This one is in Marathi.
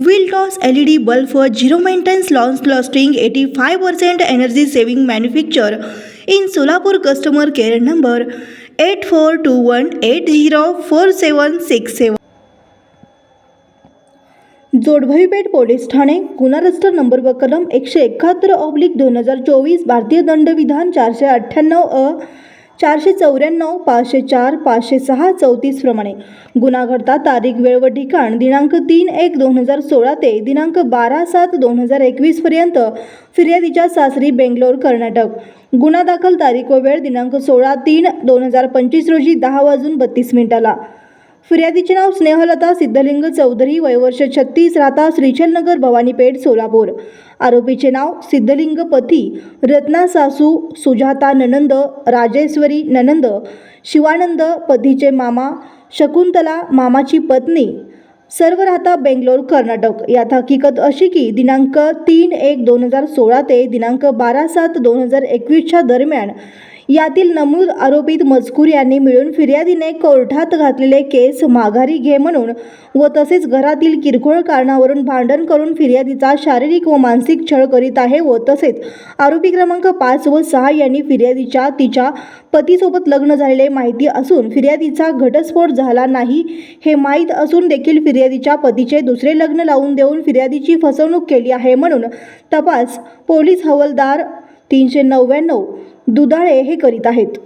विल्टॉस एल ई डी बल्ब व zero maintenance long lasting eighty five percent energy saving manufacture in Solapur customer care number eight four two one eight zero four seven six seven Jodbhavipeth police Thane गुन्हा रस्टर नंबर व एकशे एकाहत्तर ऑब्लिक दोन हजार चोवीस भारतीय दंडविधान चारशे अठ्ठ्याण्णव अ चारशे चौऱ्याण्णव पाचशे चार पाचशे सहा चौतीसप्रमाणे गुन्हा घडता तारीख वेळ व ठिकाण दिनांक तीन एक दोन हजार सोळा ते दिनांक बारा सात दोन हजार एकवीसपर्यंत फिर्यादीच्या सासरी बेंगलोर कर्नाटक. गुन्हा दाखल तारीख व वेळ दिनांक सोळा तीन दोन हजार पंचवीस रोजी दहा वाजून बत्तीस मिनिटाला. फिर्यादीचे नाव स्नेहलता सिद्धलिंग चौधरी वयवर्ष छत्तीस राहता श्रीचलनगर भवानीपेठ सोलापूर. आरोपीचे नाव सिद्धलिंग पती रत्ना सासू सुजाता ननंद राजेश्वरी ननंद शिवानंद पतीचे मामा शकुंतला मामाची पत्नी. सर्व राहता बेंगलोर कर्नाटक. यात हकीकत अशी की दिनांक तीन एक दोन हजार सोळा ते दिनांक बारा सात दोन हजार एकवीसच्या दरम्यान यातील नमूद आरोपित मजकूर यांनी मिळून फिर्यादीने कोर्टात घातलेले केस माघारी घे म्हणून व तसेच घरातील किरकोळ कारणावरून भांडण करून फिर्यादीचा शारीरिक व मानसिक छळ करीत आहे व तसेच आरोपी क्रमांक पाच व सहा यांनी फिर्यादीच्या तिच्या पतीसोबत लग्न झालेले माहिती असून फिर्यादीचा घटस्फोट झाला नाही हे माहीत असून देखील फिर्यादीच्या पतीचे दुसरे लग्न लावून देऊन फिर्यादीची फसवणूक केली आहे म्हणून तपास पोलीस हवालदार तीनशे नव्याण्णव दुधाळे हे करीत आहेत.